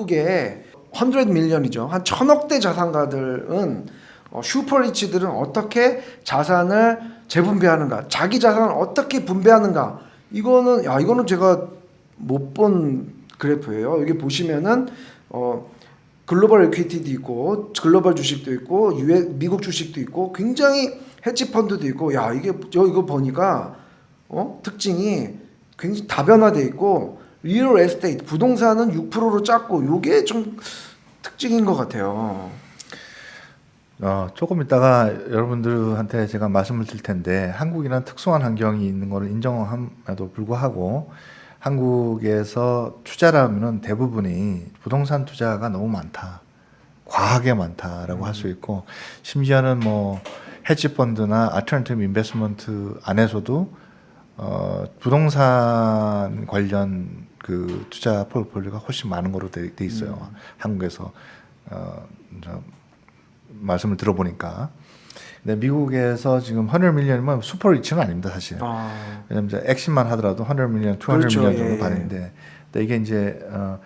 미국의 100 밀리언이죠. 한 천억대 자산가들은 어, 슈퍼리치들은 어떻게 자산을 재분배하는가, 자기 자산을 어떻게 분배하는가. 이거는 야 이거는 제가 못 본 그래프예요. 여기 보시면은 어 글로벌 에퀴티도 있고 글로벌 주식도 있고 유에 미국 주식도 있고 굉장히 헤지 펀드도 있고 야 이게 저 이거 보니까 어 특징이 굉장히 다변화돼 있고 리얼 에스테이트 부동산은 6%로 작고 요게 좀 특징인 것 같아요. 어, 조금 이따가 여러분들한테 제가 말씀을 드릴 텐데 한국이란 특수한 환경이 있는 것을 인정함에도 불구하고 한국에서 투자라면은 대부분이 부동산 투자가 너무 많다. 과하게 많다라고 할수 있고 심지어는 뭐 헤지 펀드나 알터너티브 인베스트먼트 안에서도 어, 부동산 관련 그 투자 포트폴리오가 훨씬 많은 거로 돼, 돼 있어요. 한국에서 어, 저, 말씀을 들어보니까. 근데 미국에서 지금 100 밀리언이면 슈퍼 리치는 아닙니다, 사실. 아, 왜냐면 이제 액신만 하더라도 100 밀리언, 200 그렇죠, 밀리언 정도 예. 받는데 근데 이게 이제 어,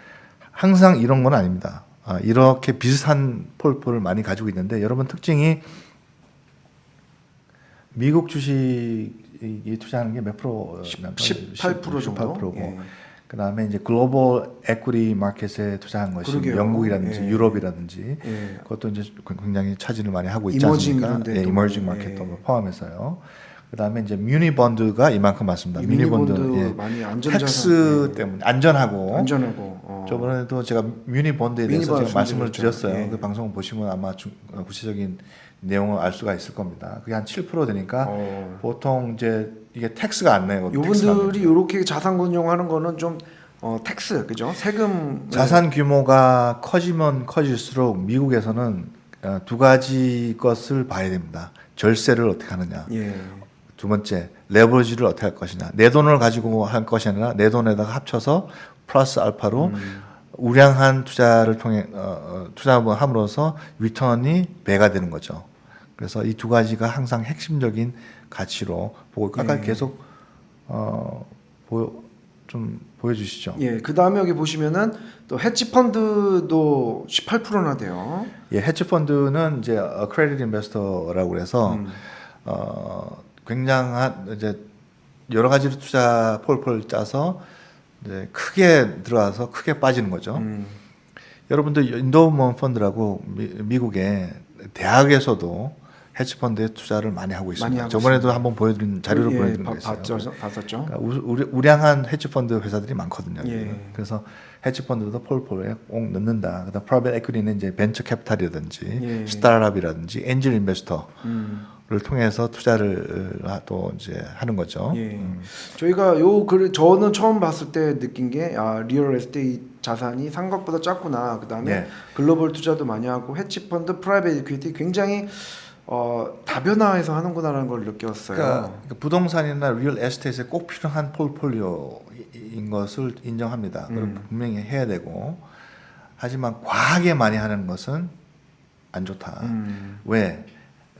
항상 이런 건 아닙니다. 아, 이렇게 비슷한 폴폴을 많이 가지고 있는데 여러분 특징이 미국 주식이 투자하는 게 몇 프로? 18% 정도. 18%고. 예. 그 다음에 이제 글로벌 에퀴티 마켓에 투자한 것이 그러게요. 영국이라든지 예. 유럽이라든지 예. 그것도 이제 굉장히 차지를 많이 하고 있지 않습니까? 예, 이머징 뭐, 마켓도 예. 뭐 포함해서요. 그다음에 이제 뮤니 본드가 이만큼 많습니다. 이 뮤니 본드 미니본드 예. 많이 안전자산 텍스 예. 때문에 안전하고 안전하고 어. 저번에도 제가 뮤니 본드에 대해서 제가 말씀을 말씀드렸죠. 드렸어요. 예. 그 방송 보시면 아마 중, 어, 구체적인 내용을 알 수가 있을 겁니다. 그게 한 7% 되니까 어. 보통 이제 이게 텍스가 안 요분들이 내요. 이렇게 자산 운용하는 거는 좀 어, 텍스 그죠? 세금 자산 규모가 커지면 커질수록 미국에서는 어, 두 가지 것을 봐야 됩니다. 절세를 어떻게 하느냐. 예. 두 번째 레버리지를 어떻게 할 것이냐. 내 돈을 가지고 할 것이 아니라 내 돈에다가 합쳐서 플러스 알파로 음. 우량한 투자를 통해 어, 어, 투자를 함으로써 리턴이 배가 되는 거죠. 그래서 이 두 가지가 항상 핵심적인 가치로 보고 있고 아까 예. 계속 어, 보여 좀 보여주시죠. 예. 그 다음에 여기 보시면은 또 헤지 펀드도 18%나 돼요. 예, 헤지 펀드는 이제 크레딧 인베스터라고 그래서 음. 어, 굉장한 이제 여러 가지로 투자 폴폴 짜서 이제 크게 들어와서 크게 빠지는 거죠. 음. 여러분들 인도먼 펀드라고 미, 국의 대학에서도 헤지 펀드에 투자를 많이 하고 있습니다. 많이 하고 저번에도 있습니다. 한번 보여드린 자료를 예, 보여드린 바- 거 있어요. 봤죠, 봤었죠. 그러니까 우- 우리- 우량한 헤지 펀드 회사들이 많거든요. 예. 그래서 헤지 펀드도 폴폴에 꼭 넣는다. 그다음 프라이빗 에퀴티는 이제 벤처 캐피탈이라든지 예. 스타트업이라든지 엔젤 인베스터를 음. 통해서 투자를 또 이제 하는 거죠. 예. 음. 저희가 요 글, 저는 처음 봤을 때 느낀 게, 아, 리얼 에스테이트 자산이 생각보다 작구나. 그 다음에 예. 글로벌 투자도 많이 하고, 헤지펀드, 프라이빗 이퀴티 굉장히, 어, 다변화해서 하는구나라는 걸 느꼈어요. 그러니까, 그러니까 부동산이나 리얼 에스테이트에 꼭 필요한 폴폴리오인 것을 인정합니다. 그럼 음. 분명히 해야 되고 하지만 과하게 많이 하는 것은 안 좋다. 음. 왜?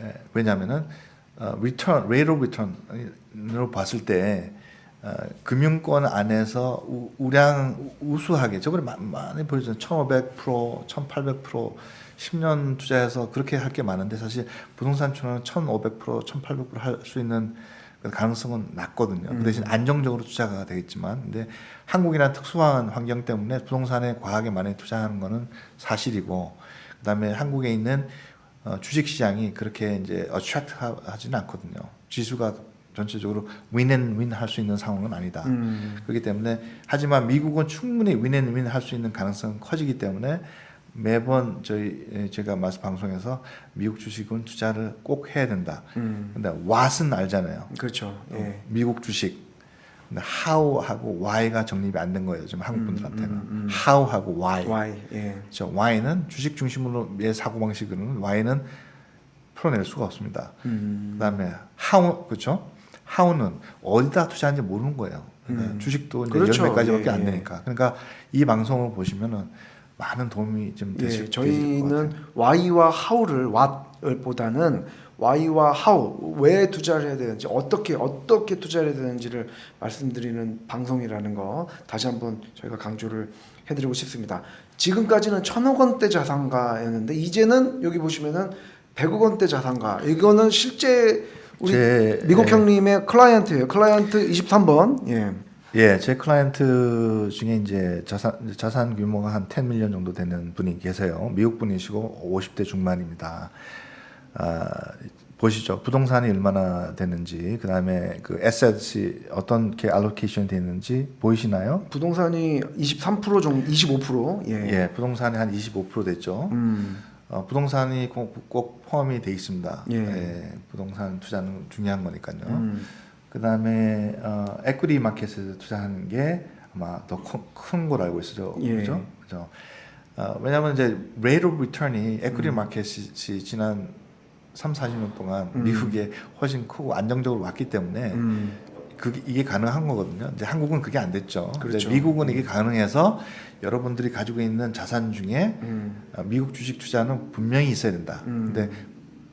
에, 왜냐하면은 어, 리턴, 레이트 오브 리턴으로 봤을 때 어, 금융권 안에서 우, 우량 우수하게 저번에 마- 많이 보여줬잖아요. 1,500%, 1,800% 10년 투자해서 그렇게 할 게 많은데 사실 부동산 주는 1,500%, 1,800%할 수 있는 그 가능성은 낮거든요. 그 대신 안정적으로 투자가 되겠지만, 근데 한국이나 특수한 환경 때문에 부동산에 과하게 많이 투자하는 거는 사실이고, 그 다음에 한국에 있는 어, 주식 시장이 그렇게 이제 어트랙트 하지는 않거든요. 지수가 전체적으로 윈앤윈 할 수 있는 상황은 아니다. 음. 그렇기 때문에 하지만 미국은 충분히 윈앤윈 할 수 있는 가능성은 커지기 때문에 매번 저희 에, 제가 마스 방송에서 미국 주식은 투자를 꼭 해야 된다. 음. 근데 what은 알잖아요. 그렇죠. 예. 미국 주식. 근데 how하고 why가 정립이 안 된 거예요. 지금 한국 분들한테는 음, 음, 음. how하고 why. Y. 예. 저 Y는 주식 중심으로의 사고 방식으로는 Y는 풀어낼 수가 없습니다. 음. 그다음에 how 그렇죠? How는 어디다 투자하는지 모르는 거예요. 그러니까 음. 주식도 이제 그렇죠. 열 가지밖에 예, 안 예. 되니까. 그러니까 이 방송을 보시면은 많은 도움이 좀 되실, 예, 되실 것 저희는. Y와 How를 What을 보다는 Y와 How 왜 투자를 해야 되는지 어떻게 어떻게 투자를 해야 되는지를 말씀드리는 방송이라는 거 다시 한번 저희가 강조를 해드리고 싶습니다. 지금까지는 천억 원대 자산가였는데 이제는 여기 보시면은 100억 원대 자산가. 이거는 실제 우리 제- 미국 예. 형님의 클라이언트예요. 클라이언트 23번. 예. 예, 제 클라이언트 중에 이제 자산 자산 규모가 한 10 밀리언 정도 되는 분이 계세요. 미국 분이시고 50대 중반입니다. 아, 보시죠. 부동산이 얼마나 되는지, 그 다음에 그 에셋이 어떻게 알로케이션 되는지 보이시나요? 부동산이 23% 정도, 25%. 예. 예, 부동산이 한 25% 됐죠. 음. 어, 부동산이 꼭, 꼭 포함이 돼 있습니다. 예. 부동산 투자는 중요한 거니까요. 음. 그 다음에 어, 에퀴티 마켓에 투자하는 게 아마 더 큰 걸 알고 있어요. 예. 그죠? 그죠? 어, 왜냐하면 이제 레이트 오브 리턴이 에퀴티 음. 마켓이 지난 3, 40년 동안 음. 미국에 훨씬 크고 안정적으로 왔기 때문에 음. 그게 이게 가능한 거거든요. 이제 한국은 그게 안 됐죠. 그렇죠. 미국은 이게 가능해서 여러분들이 가지고 있는 자산 중에 음. 어, 미국 주식 투자는 분명히 있어야 된다. 음. 근데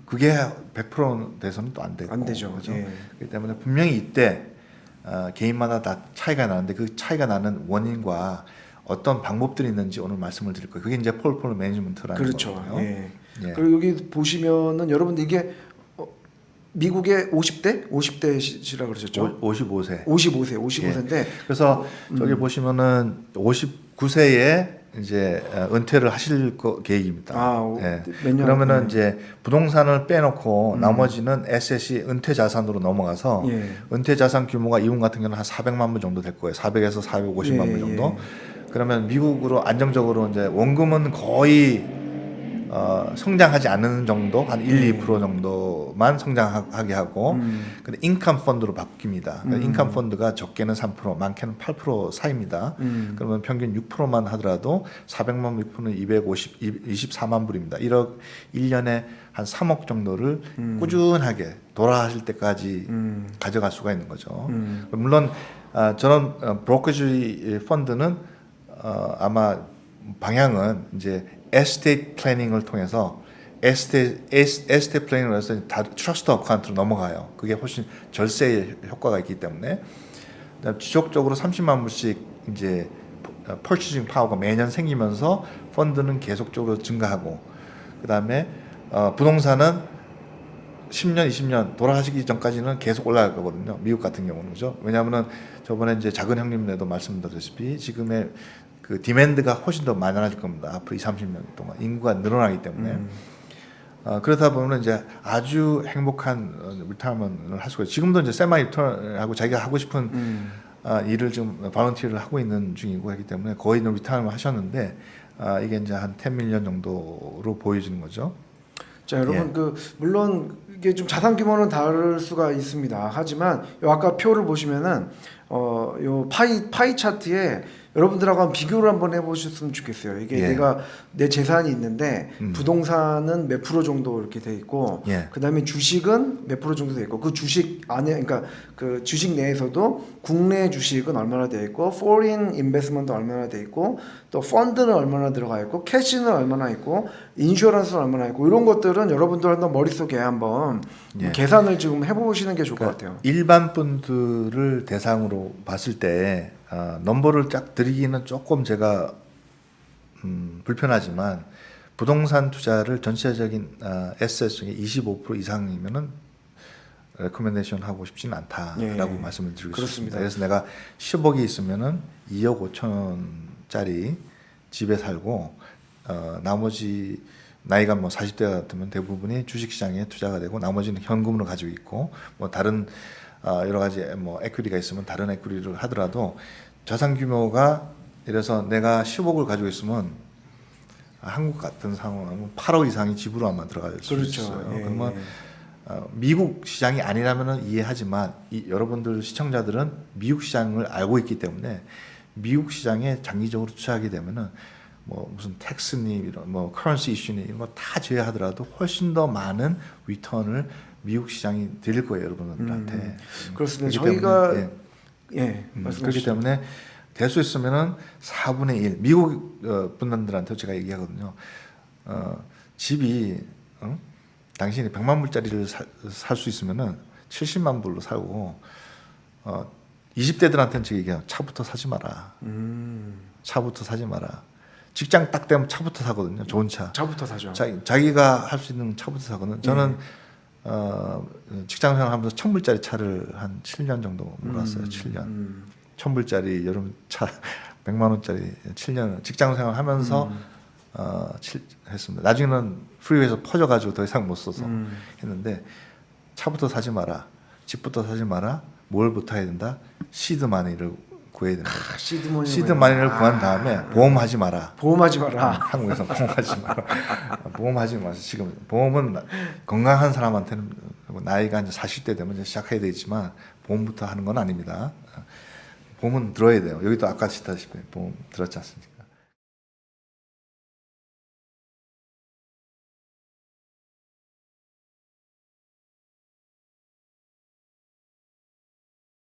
그게 100% 돼서는 또 안 되고 안 되죠. 그죠? 예. 그렇기 때문에 분명히 이때 어, 개인마다 다 차이가 나는데 그 차이가 나는 원인과 어떤 방법들이 있는지 오늘 말씀을 드릴 거예요. 그게 이제 폴폴 매니지먼트라는 그렇죠. 거고요. 예. 예. 그리고 여기 보시면은 여러분들 이게 어, 미국의 50대, 50대시라 그러셨죠? 오- 55세. 55세, 55세인데 그래서 음. 저기 보시면은 59세에 이제 어, 은퇴를 하실 거 계획입니다. 아, 오- 예. 몇 년? 그러면은 음. 이제 부동산을 빼놓고 음. 나머지는 에셋이 은퇴 자산으로 넘어가서 예. 은퇴 자산 규모가 이분 같은 경우는 한 400만 불 정도 될 거예요. 400에서 450만 예, 불 정도. 예. 그러면 미국으로 안정적으로 이제 원금은 거의 어, 성장하지 않는 정도 한 1, 2% 정도만 성장하게 하고 음. 근데 인컴 펀드로 바뀝니다. 그러니까 음. 인컴 펀드가 적게는 3%, 많게는 8% 사이입니다. 음. 그러면 평균 6%만 하더라도 400만 6%는 250, 24만 불입니다. 1억 1년에 한 3억 정도를 음. 꾸준하게 돌아하실 때까지 음. 가져갈 수가 있는 거죠. 음. 물론 아, 저런 어, 브로커지 펀드는 어, 아마 방향은 이제 에스테이트 플래닝을 통해서 에스테 에스테 플래닝을 해서 다 트러스트 어카운트로 넘어가요. 그게 훨씬 절세 효과가 있기 때문에 지속적으로 30만 불씩 이제 퍼치징 파워가 매년 생기면서 펀드는 계속적으로 증가하고 그 다음에 어, 부동산은 10년, 20년 돌아가시기 전까지는 계속 올라갈 거거든요. 미국 같은 경우는 그죠? 왜냐하면은 저번에 이제 작은 형님네도 말씀드렸다시피 지금의 그 디맨드가 훨씬 더 많아질 겁니다. 앞으로 2, 30년 동안 인구가 늘어나기 때문에 음. 어, 그러다 보면 이제 아주 행복한 어, 리타이먼을 할 수가 있어요. 지금도 이제 세마이 리턴하고 자기가 하고 싶은 음. 아, 일을 좀 발런티를 하고 있는 중이고 하기 때문에 거의 리타이먼 하셨는데 아, 이게 이제 한 10 밀리언 정도로 보여지는 거죠. 자 여러분 예. 그 물론 이게 좀 자산 규모는 다를 수가 있습니다. 하지만 요 아까 표를 보시면은 어 요 파이 파이 차트에 여러분들하고 한번 비교를 한번 해보셨으면 좋겠어요. 이게 예. 내가 내 재산이 있는데 음. 부동산은 몇 프로 정도 이렇게 돼 있고 예. 그 다음에 주식은 몇 프로 정도 돼 있고 그 주식 안에 그러니까 그 주식 내에서도 국내 주식은 얼마나 돼 있고 foreign investment도 얼마나 돼 있고 또 펀드는 얼마나 들어가 있고 캐시는 얼마나 있고 인슈런스는 얼마나 있고 이런 것들은 여러분들 한번 머릿속에 한번 예. 계산을 지금 해보시는 게 좋을 것 같아요. 일반 분들을 대상으로 봤을 때 어, 넘버를 쫙 드리기는 조금 제가 음, 불편하지만 부동산 투자를 전체적인 어, 에셋 중에 25% 이상이면은 레코멘데이션 하고 싶지는 않다라고 예. 말씀을 드리고 그렇습니다. 싶습니다. 그래서 내가 10억이 있으면은 2억 5천짜리 집에 살고 어, 나머지 나이가 뭐 40대 같으면 대부분이 주식시장에 투자가 되고 나머지는 현금으로 가지고 있고 뭐 다른 어, 여러 가지 뭐 에퀴리가 있으면 다른 에퀴리를 하더라도 자산 규모가 이래서 내가 10억을 가지고 있으면 한국 같은 상황은 8억 이상이 집으로 아마 들어갈 수 그렇죠. 있어요. 예, 그러면 예. 어, 미국 시장이 아니라면 이해하지만 이, 여러분들 시청자들은 미국 시장을 알고 있기 때문에 미국 시장에 장기적으로 투자하게 되면은 뭐 무슨 텍스니 이런 뭐 커런시 이슈니 이런 거 다 제외하더라도 훨씬 더 많은 리턴을 미국 시장이 드릴 거예요 여러분들한테. 음, 그렇습니다. 그렇기 저희가 때문에, 예. 예, 음, 그렇기. 때문에 될 수 있으면은 4분의 1 미국 어, 분들한테 제가 얘기하거든요. 어, 집이 어? 당신이 100만 불짜리를 살 수 있으면은 70만 불로 살고 어, 20대들한테는 제가 얘기해요. 차부터 사지 마라. 음. 차부터 사지 마라. 직장 딱 되면 차부터 사거든요. 좋은 차. 차부터 사죠. 자, 자기가 할 수 있는 차부터 사거든. 저는 어, 직장 생활하면서 천 불짜리 차를 한 7년 정도 몰았어요. 7년. 음. 천 불짜리 여름 차 100만 원짜리 7년 직장 생활 하면서 음. 어, 칠, 했습니다. 나중에는 프리웨이에서 퍼져 가지고 더 이상 못 써서 음. 했는데 차부터 사지 마라. 집부터 사지 마라. 뭘부터 해야 된다? 시드 마니를 구해야 된다. 아, 시드 머니 시드 마니를 구한 다음에 보험하지 마라. 보험하지 마라. 한국에서 보험하지 마라. 보험하지 마세요. 지금 보험은 나- 건강한 사람한테는 나이가 이제 40대 되면 이제 시작해야 되지만 보험부터 하는 건 아닙니다. 보험은 들어야 돼요. 여기도 아까 시다시피 보험 들었지 않습니까?